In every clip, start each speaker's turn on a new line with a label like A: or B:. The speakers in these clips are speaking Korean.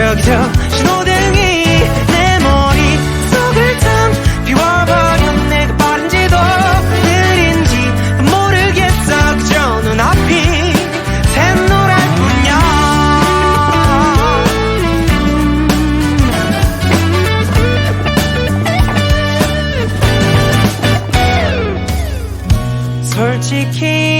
A: 저기 저 신호등이 내 머릿속을 텅 비워버려 내가 빠른지도 느린지 모르겠어. 그저 눈앞이 샛노랄 뿐이야. 솔직히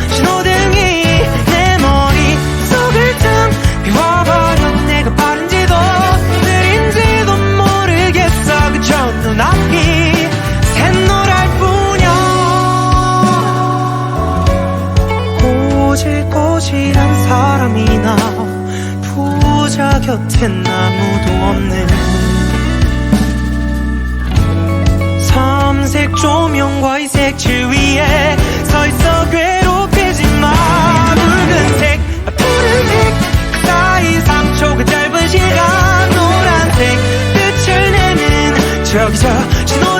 A: 꼬질꼬질한 사람이나 부자 곁엔 아무도 없는 삼색 조명과 이 색칠 위에 서 있어 괴롭히지 마. 붉은색 푸른색 그 사이 3초 그 짧은 시간 노란색 빛을 내는 저기 저